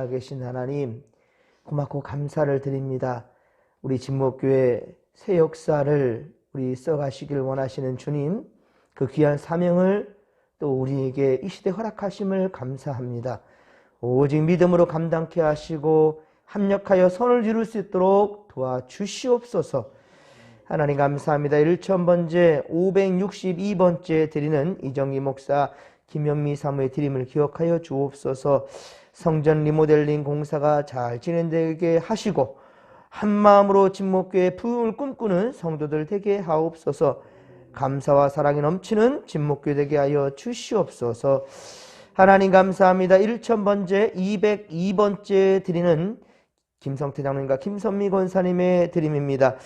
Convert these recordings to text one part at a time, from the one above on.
살아계신 하나님 고맙고 감사를 드립니다. 우리 진목교회 새 역사를 우리 써가시길 원하시는 주님 그 귀한 사명을 또 우리에게 이 시대 허락하심을 감사합니다. 오직 믿음으로 감당케 하시고 합력하여 선을 이룰 수 있도록 도와주시옵소서. 하나님 감사합니다. 1000번째 562번째 드리는 이정희 목사 김영미 사무의 드림을 기억하여 주옵소서. 성전 리모델링 공사가 잘 진행되게 하시고 한 마음으로 진목교회 부흥을 꿈꾸는 성도들 되게 하옵소서. 감사와 사랑이 넘치는 진목교회 되게 하여 주시옵소서. 하나님 감사합니다. 1000번째 202번째 드리는 김성태 장로님과 김선미 권사님의 드림입니다.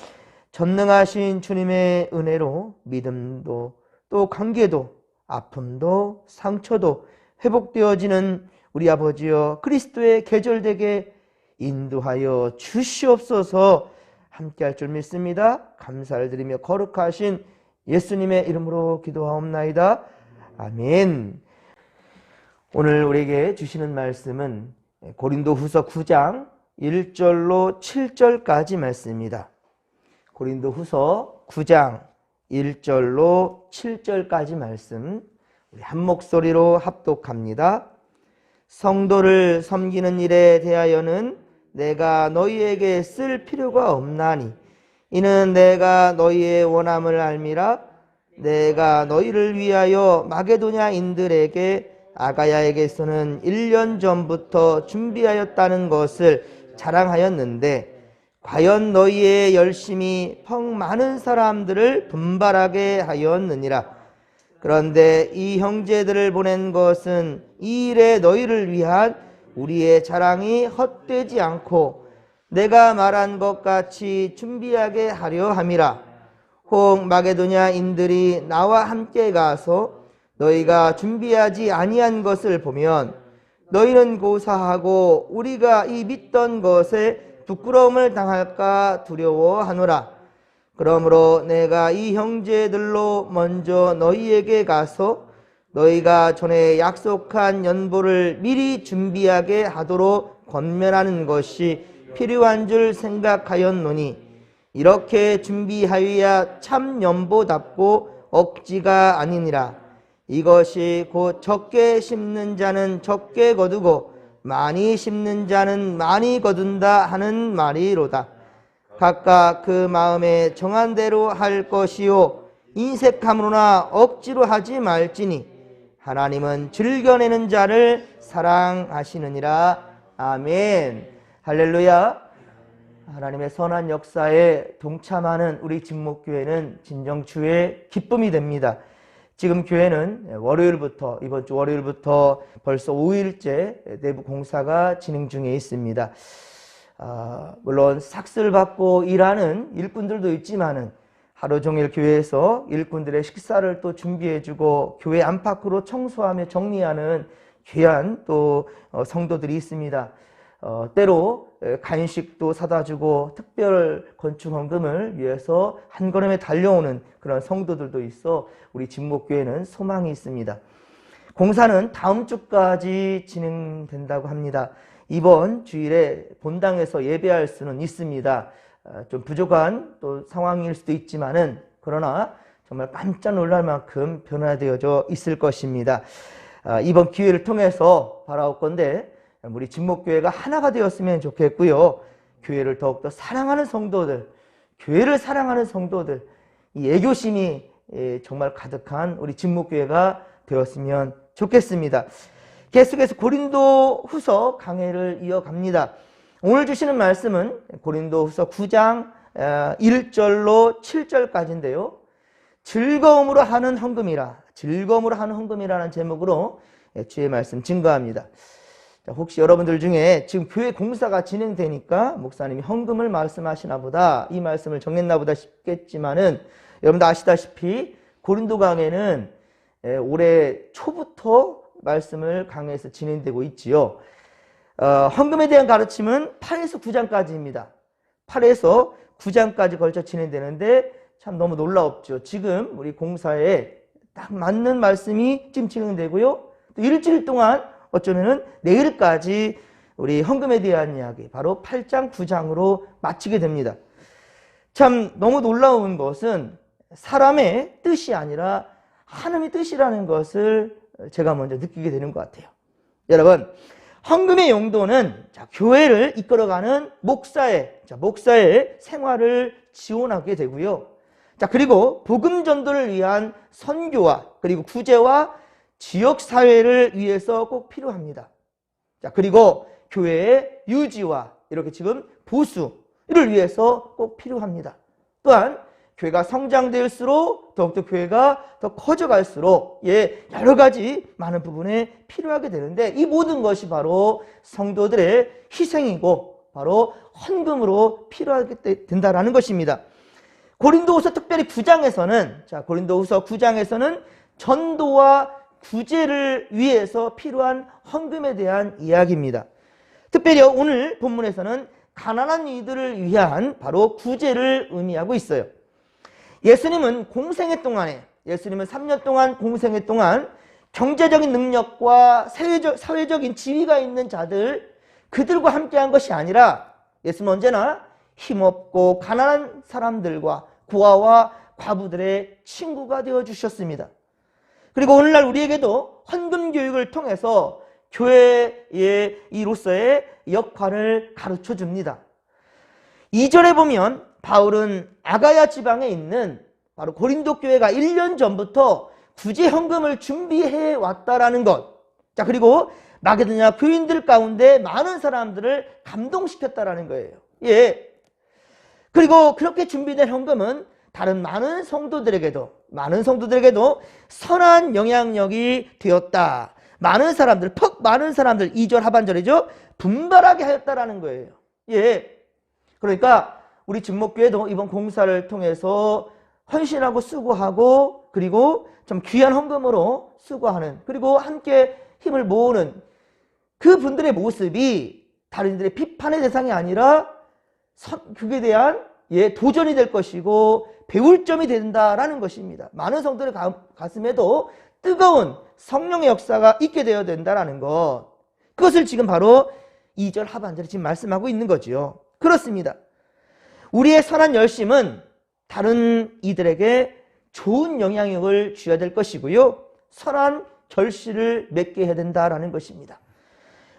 전능하신 주님의 은혜로 믿음도 또 관계도 아픔도 상처도 회복되어지는 우리 아버지여 그리스도의 계절되게 인도하여 주시옵소서 함께 할 줄 믿습니다. 감사를 드리며 거룩하신 예수님의 이름으로 기도하옵나이다. 아멘. 오늘 우리에게 주시는 말씀은 고린도 후서 9장 1절로 7절까지 말씀입니다. 고린도 후서 9장 1절로 7절까지 말씀 우리 한 목소리로 합독합니다. 성도를 섬기는 일에 대하여는 내가 너희에게 쓸 필요가 없나니 이는 내가 너희의 원함을 알미라 내가 너희를 위하여 마게도냐인들에게 아가야에게서는 1년 전부터 준비하였다는 것을 자랑하였는데 과연 너희의 열심이 펑 많은 사람들을 분발하게 하였느니라. 그런데 이 형제들을 보낸 것은 이 일에 너희를 위한 우리의 자랑이 헛되지 않고 내가 말한 것 같이 준비하게 하려 함이라. 혹 마게도냐인들이 나와 함께 가서 너희가 준비하지 아니한 것을 보면 너희는 고사하고 우리가 이 믿던 것에 부끄러움을 당할까 두려워하노라. 그러므로 내가 이 형제들로 먼저 너희에게 가서 너희가 전에 약속한 연보를 미리 준비하게 하도록 권면하는 것이 필요한 줄 생각하였노니 이렇게 준비하여야 참 연보답고 억지가 아니니라. 이것이 곧 적게 심는 자는 적게 거두고 많이 심는 자는 많이 거둔다 하는 말이로다. 각각 그 마음에 정한 대로 할 것이요 인색함으로나 억지로 하지 말지니 하나님은 즐겨내는 자를 사랑하시느니라. 아멘. 할렐루야. 하나님의 선한 역사에 동참하는 우리 진목교회는 진정 주의 기쁨이 됩니다. 지금 교회는 월요일부터 이번 주 월요일부터 벌써 5일째 내부 공사가 진행 중에 있습니다. 아, 물론 삭스를 받고 일하는 일꾼들도 있지만은 하루 종일 교회에서 일꾼들의 식사를 또 준비해주고 교회 안팎으로 청소하며 정리하는 귀한 또 어, 성도들이 있습니다. 어, 때로 간식도 사다 주고 특별 건축 헌금을 위해서 한 걸음에 달려오는 그런 성도들도 있어 우리 진목교회는 소망이 있습니다. 공사는 다음 주까지 진행된다고 합니다. 이번 주일에 본당에서 예배할 수는 있습니다. 어, 좀 부족한 또 상황일 수도 있지만은 그러나 정말 깜짝 놀랄 만큼 변화되어져 있을 것입니다. 어, 이번 기회를 통해서 바라올 건데 우리 진목교회가 하나가 되었으면 좋겠고요. 교회를 더욱더 사랑하는 성도들, 교회를 사랑하는 성도들, 이 애교심이 예, 정말 가득한 우리 진목교회가 되었으면 좋겠습니다. 계속해서 고린도 후서 강해를 이어갑니다. 오늘 주시는 말씀은 고린도 후서 9장 1절로 7절까지인데요. 즐거움으로 하는 헌금이라, 즐거움으로 하는 헌금이라는 제목으로 예, 주의 말씀 증거합니다. 혹시 여러분들 중에 지금 교회 공사가 진행되니까 목사님이 헌금을 말씀하시나 보다 이 말씀을 정했나 보다 싶겠지만은 여러분도 아시다시피 고린도 강에는 올해 초부터 말씀을 강해서 진행되고 있지요. 어, 헌금에 대한 가르침은 8에서 9장까지입니다. 8에서 9장까지 걸쳐 진행되는데 참 너무 놀라웠죠. 지금 우리 공사에 딱 맞는 말씀이 지금 진행되고요. 또 일주일 동안 어쩌면은 내일까지 우리 헌금에 대한 이야기 바로 8장 9장으로 마치게 됩니다. 참 너무 놀라운 것은 사람의 뜻이 아니라 하나님의 뜻이라는 것을 제가 먼저 느끼게 되는 것 같아요. 여러분, 헌금의 용도는 자, 교회를 이끌어가는 목사의 자, 목사의 생활을 지원하게 되고요. 자, 그리고 복음 전도를 위한 선교와 그리고 구제와 지역 사회를 위해서 꼭 필요합니다. 자, 그리고 교회의 유지와 이렇게 지금 보수를 위해서 꼭 필요합니다. 또한 교회가 성장될수록 더욱더 교회가 더 커져갈수록 예 여러 가지 많은 부분에 필요하게 되는데 이 모든 것이 바로 성도들의 희생이고 바로 헌금으로 필요하게 된다라는 것입니다. 고린도후서 특별히 9장에서는 자 고린도후서 9장에서는 전도와 구제를 위해서 필요한 헌금에 대한 이야기입니다. 특별히 오늘 본문에서는 가난한 이들을 위한 바로 구제를 의미하고 있어요. 예수님은 공생애 동안에 예수님은 3년 동안 공생애 동안 경제적인 능력과 사회적, 사회적인 지위가 있는 자들 그들과 함께한 것이 아니라 예수는 언제나 힘없고 가난한 사람들과 고아와 과부들의 친구가 되어 주셨습니다. 그리고 오늘날 우리에게도 헌금 교육을 통해서 교회의 이로서의 역할을 가르쳐 줍니다. 2절에 보면 바울은 아가야 지방에 있는 바로 고린도 교회가 1년 전부터 구제 헌금을 준비해 왔다라는 것. 자, 그리고 마게도냐 교인들 가운데 많은 사람들을 감동시켰다라는 거예요. 예. 그리고 그렇게 준비된 헌금은 다른 많은 성도들에게도 많은 성도들에게도 선한 영향력이 되었다. 많은 사람들, 퍽 많은 사람들 2절 하반절이죠. 분발하게 하였다라는 거예요. 예. 그러니까 우리 진목교회도 이번 공사를 통해서 헌신하고 수고하고 그리고 좀 귀한 헌금으로 수고하는 그리고 함께 힘을 모으는 그 분들의 모습이 다른 이들의 비판의 대상이 아니라 그에 대한 예, 도전이 될 것이고 배울 점이 된다라는 것입니다. 많은 성도의 가슴에도 뜨거운 성령의 역사가 있게 되어야 된다라는 것. 그것을 지금 바로 2절 하반절에 지금 말씀하고 있는 거지요. 그렇습니다. 우리의 선한 열심은 다른 이들에게 좋은 영향력을 주어야 될 것이고요. 선한 결실을 맺게 해야 된다라는 것입니다.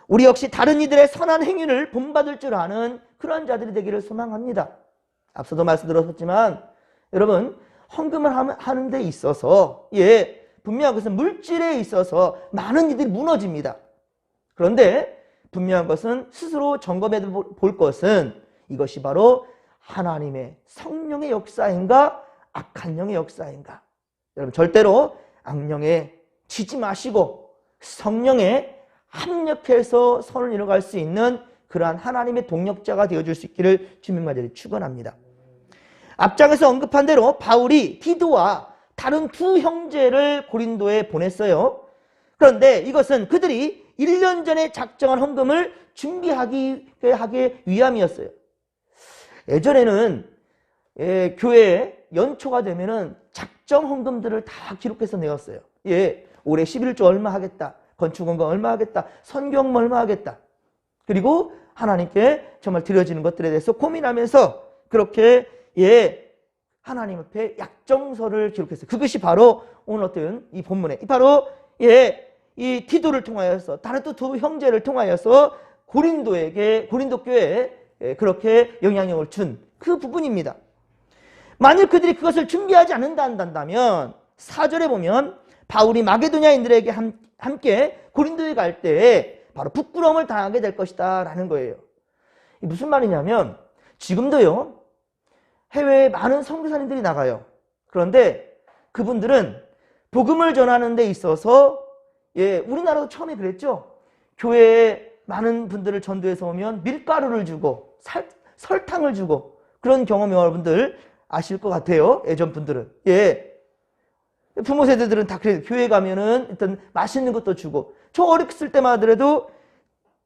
우리 역시 다른 이들의 선한 행위를 본받을 줄 아는 그런 자들이 되기를 소망합니다. 앞서도 말씀드렸었지만 여러분 헌금을 하는 데 있어서 예 분명한 것은 물질에 있어서 많은 이들이 무너집니다. 그런데 분명한 것은 스스로 점검해 볼 것은 이것이 바로 하나님의 성령의 역사인가 악한 영의 역사인가 여러분 절대로 악령에 지지 마시고 성령에 합력해서 선을 이뤄갈 수 있는 그러한 하나님의 동력자가 되어줄 수 있기를 주님과자리 축원합니다. 앞장에서 언급한 대로 바울이 디도와 다른 두 형제를 고린도에 보냈어요. 그런데 이것은 그들이 1년 전에 작정한 헌금을 준비하기 하기 위함이었어요. 예전에는 예, 교회 연초가 되면은 작정 헌금들을 다 기록해서 내었어요. 예, 올해 11조 얼마 하겠다. 건축원금 얼마 하겠다. 선경 얼마 하겠다. 그리고 하나님께 정말 드려지는 것들에 대해서 고민하면서 그렇게 예 하나님 앞에 약정서를 기록했어요. 그것이 바로 오늘 어떤 이 본문에 바로 예 이 티도를 통하여서 다른 또 두 형제를 통하여서 고린도에게 고린도 교회에 예, 그렇게 영향력을 준 그 부분입니다. 만일 그들이 그것을 준비하지 않는다 한다면 4절에 보면 바울이 마게도냐인들에게 함께 고린도에 갈때 바로 부끄러움을 당하게 될 것이다 라는 거예요. 무슨 말이냐면 지금도요 해외에 많은 선교사님들이 나가요. 그런데 그분들은 복음을 전하는 데 있어서 예 우리나라도 처음에 그랬죠. 교회에 많은 분들을 전도해서 오면 밀가루를 주고 살, 설탕을 주고 그런 경험 여러분들 아실 것 같아요. 예전 분들은. 예. 부모 세대들은 다 그래요. 교회 가면은 일단 맛있는 것도 주고. 저 어렸을 때만 하더라도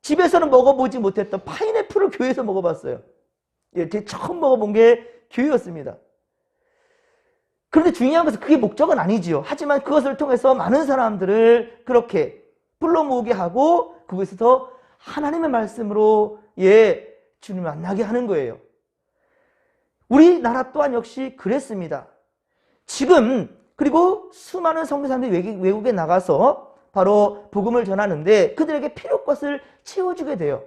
집에서는 먹어보지 못했던 파인애플을 교회에서 먹어봤어요. 예, 제 처음 먹어본 게 교회였습니다. 그런데 중요한 것은 그게 목적은 아니지요. 하지만 그것을 통해서 많은 사람들을 그렇게 불러 모으게 하고 그것에서 하나님의 말씀으로 예 주님을 만나게 하는 거예요. 우리나라 또한 역시 그랬습니다. 지금 그리고 수많은 성교사님들이 외국, 외국에 나가서 바로 복음을 전하는데 그들에게 필요 것을 채워주게 돼요.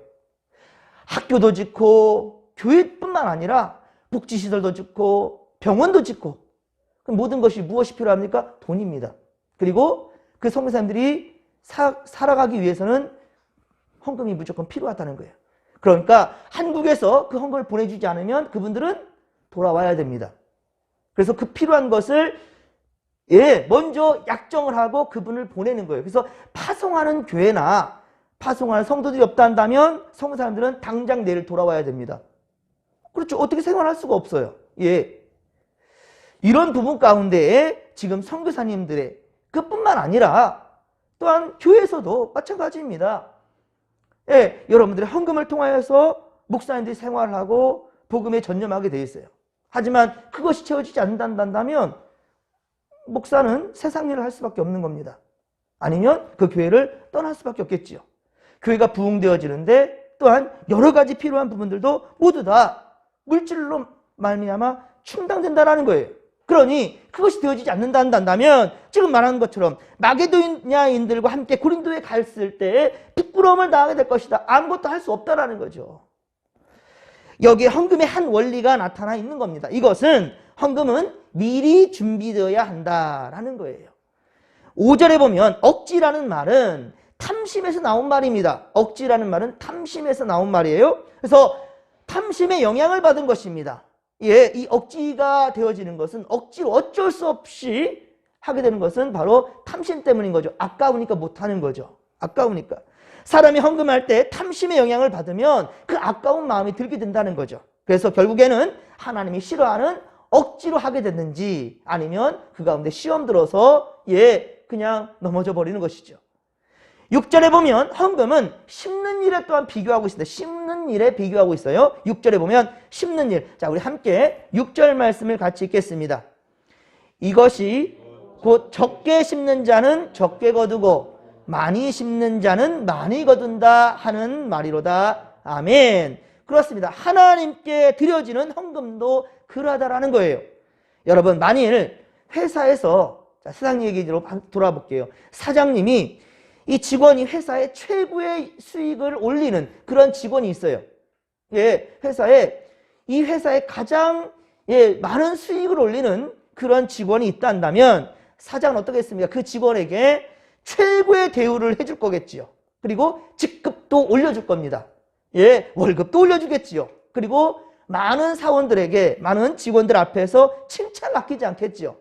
학교도 짓고 교회뿐만 아니라 복지시설도 짓고 병원도 짓고 그럼 모든 것이 무엇이 필요합니까? 돈입니다. 그리고 그 성교사님들이 사, 살아가기 위해서는 헌금이 무조건 필요하다는 거예요. 그러니까 한국에서 그 헌금을 보내주지 않으면 그분들은 돌아와야 됩니다. 그래서 그 필요한 것을 예, 먼저 약정을 하고 그분을 보내는 거예요. 그래서 파송하는 교회나 파송하는 성도들이 없다 한다면 성도 사람들은 당장 내일 돌아와야 됩니다. 그렇죠. 어떻게 생활할 수가 없어요. 예. 이런 부분 가운데 지금 선교사님들의 그뿐만 아니라 또한 교회에서도 마찬가지입니다. 예, 여러분들의 헌금을 통하여서 목사님들이 생활을 하고 복음에 전념하게 돼 있어요. 하지만 그것이 채워지지 않는다면 목사는 세상 일을 할 수밖에 없는 겁니다. 아니면 그 교회를 떠날 수밖에 없겠지요. 교회가 부흥되어지는데 또한 여러 가지 필요한 부분들도 모두 다 물질로 말미암아 충당된다라는 거예요. 그러니 그것이 되어지지 않는다 한다면 지금 말하는 것처럼 마게도냐인들과 함께 고린도에 갔을 때 부끄러움을 당하게 될 것이다. 아무것도 할 수 없다라는 거죠. 여기에 헌금의 한 원리가 나타나 있는 겁니다. 이것은 헌금은 미리 준비되어야 한다라는 거예요. 5절에 보면 억지라는 말은 탐심에서 나온 말입니다. 억지라는 말은 탐심에서 나온 말이에요. 그래서 탐심의 영향을 받은 것입니다. 예, 이 억지가 되어지는 것은 억지로 어쩔 수 없이 하게 되는 것은 바로 탐심 때문인 거죠. 아까우니까 못하는 거죠. 아까우니까. 사람이 헌금할 때 탐심의 영향을 받으면 그 아까운 마음이 들게 된다는 거죠. 그래서 결국에는 하나님이 싫어하는 억지로 하게 됐는지 아니면 그 가운데 시험 들어서 예, 그냥 넘어져 버리는 것이죠. 6절에 보면 헌금은 심는 일에 또한 비교하고 있습니다. 심는 일에 비교하고 있어요. 6절에 보면 심는 일. 자, 우리 함께 6절 말씀을 같이 읽겠습니다. 이것이 곧 적게 심는 자는 적게 거두고 많이 심는 자는 많이 거둔다 하는 말이로다. 아멘. 그렇습니다. 하나님께 드려지는 헌금도 그러하다라는 거예요. 여러분, 만일 회사에서 자, 세상 얘기로 돌아볼게요. 사장님이 이 직원이 회사의 최고의 수익을 올리는 그런 직원이 있어요. 예, 회사에 이 회사에 가장 예, 많은 수익을 올리는 그런 직원이 있다면 사장은 어떻게 했습니까? 그 직원에게 최고의 대우를 해줄 거겠지요. 그리고 직급도 올려줄 겁니다. 예, 월급도 올려주겠지요. 그리고 많은 사원들에게, 많은 직원들 앞에서 칭찬 맡기지 않겠지요.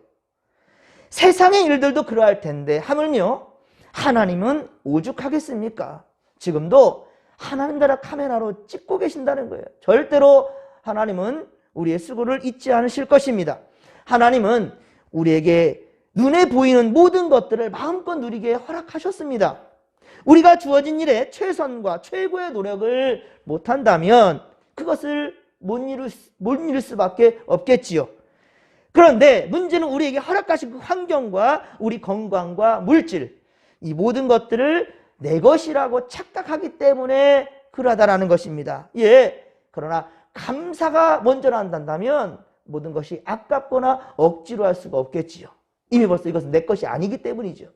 세상의 일들도 그러할 텐데, 하물며 하나님은 오죽하겠습니까? 지금도 하나님 나라 카메라로 찍고 계신다는 거예요. 절대로 하나님은 우리의 수고를 잊지 않으실 것입니다. 하나님은 우리에게 눈에 보이는 모든 것들을 마음껏 누리게 허락하셨습니다. 우리가 주어진 일에 최선과 최고의 노력을 못한다면 그것을 못 이룰, 못 이룰 수밖에 없겠지요. 그런데 문제는 우리에게 허락하신 그 환경과 우리 건강과 물질, 이 모든 것들을 내 것이라고 착각하기 때문에 그러하다라는 것입니다. 예. 그러나 감사가 먼저 난다면 모든 것이 아깝거나 억지로 할 수가 없겠지요. 이미 벌써 이것은 내 것이 아니기 때문이죠.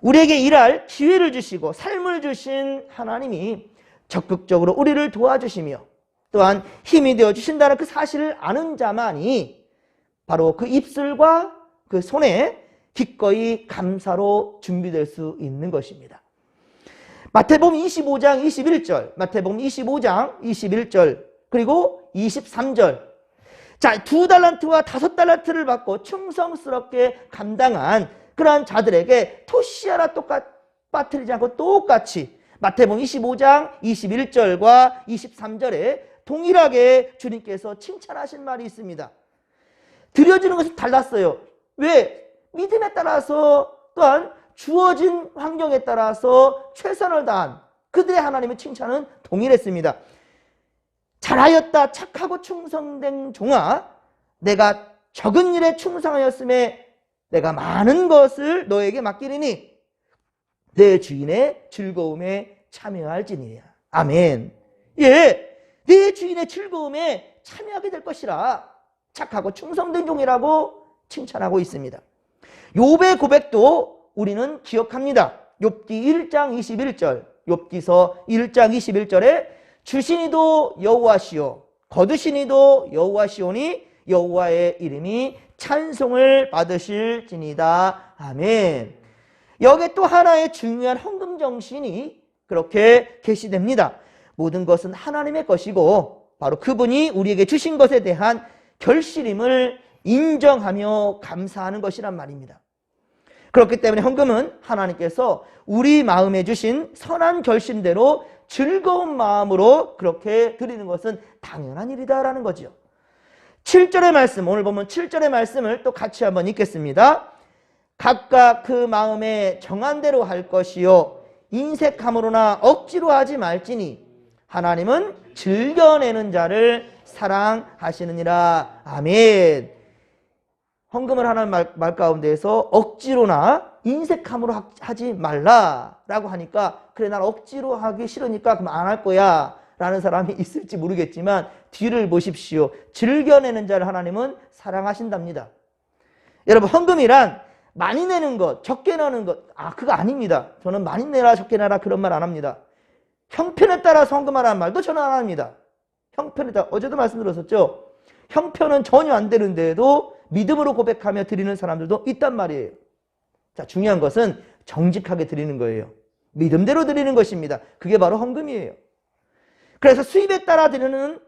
우리에게 일할 기회를 주시고 삶을 주신 하나님이 적극적으로 우리를 도와주시며 또한 힘이 되어 주신다는 그 사실을 아는 자만이 바로 그 입술과 그 손에 기꺼이 감사로 준비될 수 있는 것입니다. 마태복음 25장 21절, 마태복음 25장 21절, 그리고 23절. 자, 두 달란트와 다섯 달란트를 받고 충성스럽게 감당한 그러한 자들에게 토시아라 똑같 빠뜨리지 않고 똑같이 마태복음 25장 21절과 23절에 동일하게 주님께서 칭찬하신 말이 있습니다. 드려지는 것이 달랐어요. 왜? 믿음에 따라서 또한 주어진 환경에 따라서 최선을 다한 그들의 하나님의 칭찬은 동일했습니다. 잘하였다 착하고 충성된 종아 내가 적은 일에 충성하였음에 내가 많은 것을 너에게 맡기리니 내 주인의 즐거움에 참여할지니라. 아멘. 예, 내 주인의 즐거움에 참여하게 될 것이라 착하고 충성된 종이라고 칭찬하고 있습니다. 욥의 고백도 우리는 기억합니다. 욥기 1장 21절, 욥기서 1장 21절에 주신이도 여호와시오, 거두신이도 여호와시오니 여호와의 이름이 찬송을 받으실지니다. 아멘. 여기에 또 하나의 중요한 헌금 정신이 그렇게 게시됩니다. 모든 것은 하나님의 것이고 바로 그분이 우리에게 주신 것에 대한 결실임을 인정하며 감사하는 것이란 말입니다. 그렇기 때문에 헌금은 하나님께서 우리 마음에 주신 선한 결심대로 즐거운 마음으로 그렇게 드리는 것은 당연한 일이다라는 거죠. 7절의 말씀, 오늘 보면 7절의 말씀을 또 같이 한번 읽겠습니다. 각각 그 마음에 정한 대로 할 것이요. 인색함으로나 억지로 하지 말지니 하나님은 즐겨내는 자를 사랑하시느니라. 아멘. 헌금을 하는 말, 말 가운데에서 억지로나 인색함으로 하, 하지 말라라고 하니까 그래 난 억지로 하기 싫으니까 그럼 안 할 거야 라는 사람이 있을지 모르겠지만 뒤를 보십시오. 즐겨내는 자를 하나님은 사랑하신답니다. 여러분 헌금이란 많이 내는 것, 적게 내는 것, 아 그거 아닙니다. 저는 많이 내라 적게 내라 그런 말 안 합니다. 형편에 따라서 헌금하라는 말도 저는 안 합니다. 형편에 따라 어제도 말씀드렸었죠. 형편은 전혀 안 되는데도 믿음으로 고백하며 드리는 사람들도 있단 말이에요. 자, 중요한 것은 정직하게 드리는 거예요. 믿음대로 드리는 것입니다. 그게 바로 헌금이에요. 그래서 수입에 따라 드리는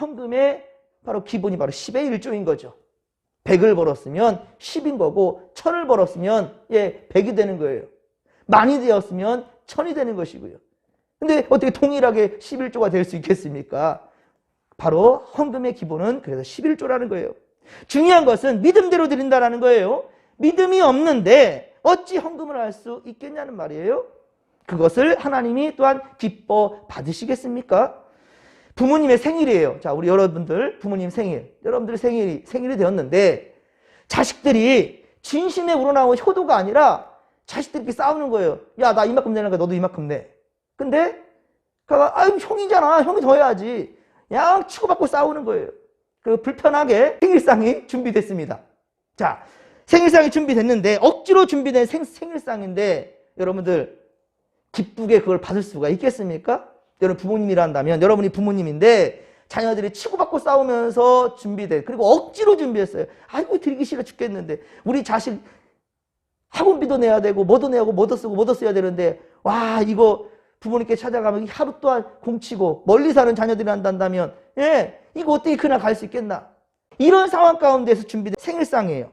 헌금의 바로 기본이 바로 10의 1조인 거죠. 100을 벌었으면 10인 거고 1000을 벌었으면 예, 100이 되는 거예요. 많이 되었으면 1000이 되는 것이고요. 근데 어떻게 동일하게 11조가 될 수 있겠습니까? 바로 헌금의 기본은 그래서 11조라는 거예요. 중요한 것은 믿음대로 드린다라는 거예요. 믿음이 없는데 어찌 헌금을 할 수 있겠냐는 말이에요. 그것을 하나님이 또한 기뻐 받으시겠습니까? 부모님의 생일이에요. 자, 우리 여러분들 부모님 생일, 여러분들 생일이 생일이 되었는데 자식들이 진심에 우러나온 효도가 아니라 자식들끼리 싸우는 거예요. 야, 나 이만큼 거 너도 이만큼 내. 근데 그가 아유 형이잖아. 형이 더 해야지. 양 치고받고 싸우는 거예요. 그 불편하게 생일상이 준비됐습니다. 자, 생일상이 준비됐는데 억지로 준비된 생, 생일상인데 여러분들 기쁘게 그걸 받을 수가 있겠습니까? 여러분 부모님이란다면 여러분이 부모님인데 자녀들이 치고받고 싸우면서 준비돼 그리고 억지로 준비했어요. 아이고 드리기 싫어 죽겠는데 우리 자식 학원비도 내야 되고 뭐도 내야 하고 뭐도 쓰고 뭐도 써야 되는데 와 이거 부모님께 찾아가면 하루 동안 공치고 멀리 사는 자녀들이 한다면 예 이거 어떻게 그날 갈 수 있겠나? 이런 상황 가운데서 준비된 생일상이에요.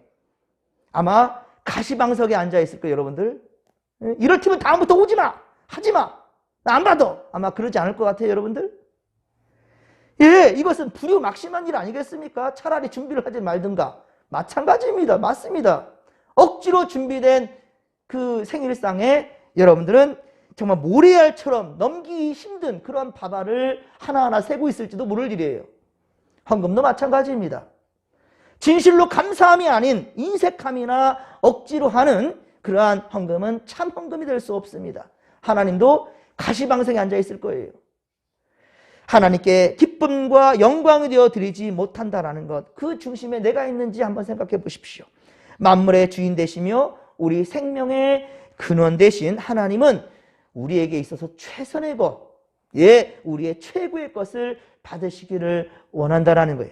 아마 가시방석에 앉아 있을 거예요 여러분들. 예? 이럴 테면 다음부터 오지 마! 하지 마안 받아! 아마 그러지 않을 것 같아요 여러분들. 예 이것은 불효막심한 일 아니겠습니까? 차라리 준비를 하지 말든가. 마찬가지입니다. 맞습니다. 억지로 준비된 그 생일상에 여러분들은 정말 모래알처럼 넘기기 힘든 그런 밥알을 하나하나 세고 있을지도 모를 일이에요. 헌금도 마찬가지입니다. 진실로 감사함이 아닌 인색함이나 억지로 하는 그러한 헌금은 참 헌금이 될 수 없습니다. 하나님도 가시방석에 앉아 있을 거예요. 하나님께 기쁨과 영광이 되어 드리지 못한다라는 것, 그 중심에 내가 있는지 한번 생각해 보십시오. 만물의 주인 되시며 우리 생명의 근원 되신 하나님은 우리에게 있어서 최선의 것, 예, 우리의 최고의 것을 받으시기를 원한다라는 거예요.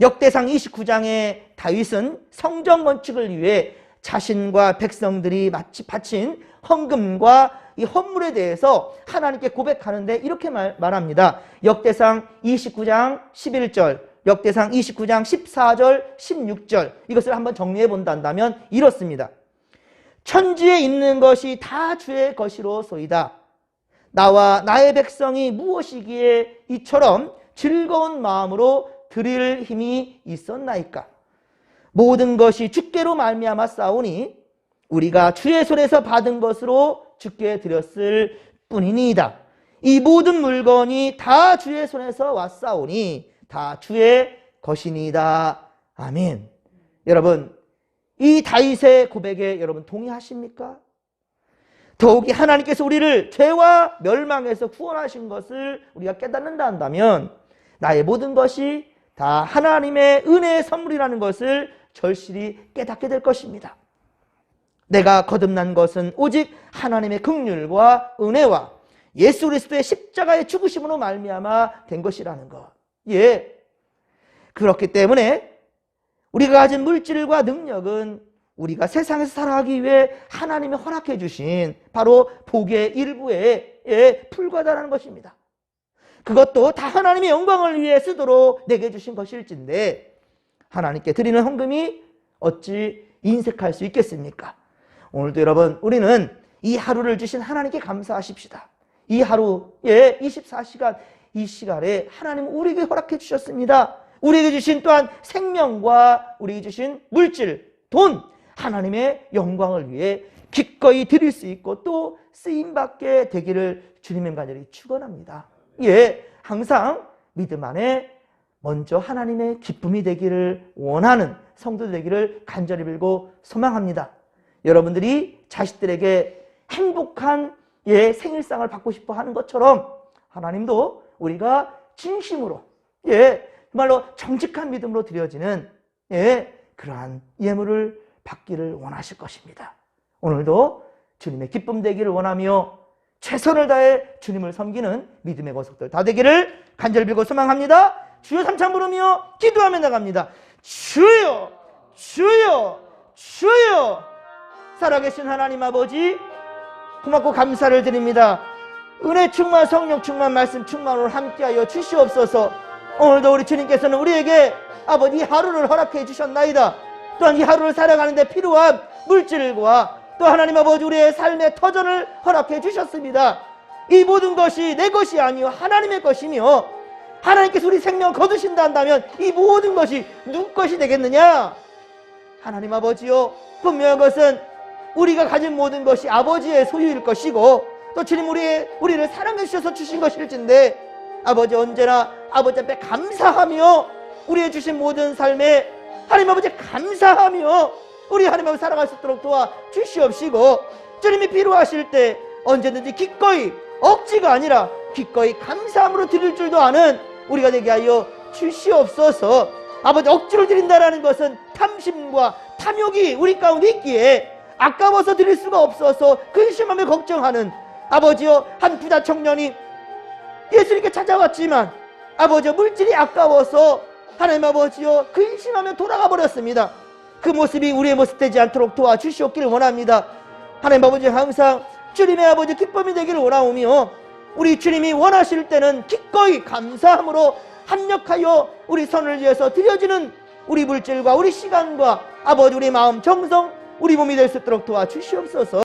역대상 29장의 다윗은 성전 건축을 위해 자신과 백성들이 마치 바친 헌금과 이 헌물에 대해서 하나님께 고백하는데 이렇게 말, 말합니다. 역대상 29장 11절, 역대상 29장 14절, 16절 이것을 한번 정리해 본다면 이렇습니다. 천지에 있는 것이 다 주의 것이로소이다. 나와 나의 백성이 무엇이기에 이처럼 즐거운 마음으로 드릴 힘이 있었나이까? 모든 것이 주께로 말미암아 싸우니 우리가 주의 손에서 받은 것으로 주께 드렸을 뿐이니이다. 이 모든 물건이 다 주의 손에서 왔사오니 다 주의 것이니이다. 아멘. 여러분 이 다윗의 고백에 여러분 동의하십니까? 더욱이 하나님께서 우리를 죄와 멸망에서 구원하신 것을 우리가 깨닫는다 한다면 나의 모든 것이 다 하나님의 은혜의 선물이라는 것을 절실히 깨닫게 될 것입니다. 내가 거듭난 것은 오직 하나님의 긍휼과 은혜와 예수 그리스도의 십자가의 죽으심으로 말미암아 된 것이라는 것. 예. 그렇기 때문에 우리가 가진 물질과 능력은 우리가 세상에서 살아가기 위해 하나님이 허락해 주신 바로 복의 일부에 예, 불과하다는 것입니다. 그것도 다 하나님의 영광을 위해 쓰도록 내게 주신 것일진데 하나님께 드리는 헌금이 어찌 인색할 수 있겠습니까? 오늘도 여러분 우리는 이 하루를 주신 하나님께 감사하십시다. 이 하루 예 24시간 이 시간에 하나님 우리에게 허락해 주셨습니다. 우리에게 주신 또한 생명과 우리에게 주신 물질, 돈 하나님의 영광을 위해 기꺼이 드릴 수 있고 또 쓰임 받게 되기를 주님의 간절히 축원합니다. 예, 항상 믿음 안에 먼저 하나님의 기쁨이 되기를 원하는 성도 되기를 간절히 빌고 소망합니다. 여러분들이 자식들에게 행복한 예, 생일상을 받고 싶어 하는 것처럼 하나님도 우리가 진심으로 예, 정말로 정직한 믿음으로 드려지는 예, 그러한 예물을 받기를 원하실 것입니다. 오늘도 주님의 기쁨 되기를 원하며 최선을 다해 주님을 섬기는 믿음의 거석들 다 되기를 간절히 빌고 소망합니다. 주여 삼창 부르며 기도하며 나갑니다. 주여, 주여, 주여, 살아계신 하나님 아버지 고맙고 감사를 드립니다. 은혜 충만, 성령 충만, 말씀 충만 오늘 함께하여 주시옵소서. 오늘도 우리 주님께서는 우리에게 아버지 이 하루를 허락해 주셨나이다. 또한 이 하루를 살아가는데 필요한 물질과 또 하나님 아버지 우리의 삶의 터전을 허락해 주셨습니다. 이 모든 것이 내 것이 아니요 하나님의 것이며 하나님께서 우리 생명 거두신다 한다면 이 모든 것이 누구 것이 되겠느냐? 하나님 아버지요 분명한 것은 우리가 가진 모든 것이 아버지의 소유일 것이고 또 주님 우리의 우리를 사랑해 주셔서 주신 것일진데 아버지 언제나 아버지 앞에 감사하며 우리의 주신 모든 삶에 하나님 아버지 감사하며 우리 하나님 아버지 살아갈 수 있도록 도와 주시옵시고 주님이 필요하실 때 언제든지 기꺼이 억지가 아니라 기꺼이 감사함으로 드릴 줄도 아는 우리가 되게 하여 주시옵소서. 아버지 억지로 드린다라는 것은 탐심과 탐욕이 우리 가운데 있기에 아까워서 드릴 수가 없어서 근심하며 걱정하는 아버지여 한 부자 청년이 예수님께 찾아왔지만 아버지 물질이 아까워서 하나님 아버지여 근심하며 돌아가 버렸습니다. 그 모습이 우리의 모습 되지 않도록 도와주시옵기를 원합니다. 하나님 아버지 항상 주님의 아버지 기쁨이 되기를 원하오며 우리 주님이 원하실 때는 기꺼이 감사함으로 합력하여 우리 선을 위해서 드려지는 우리 물질과 우리 시간과 아버지 우리 마음 정성 우리 몸이 될 수 있도록 도와주시옵소서.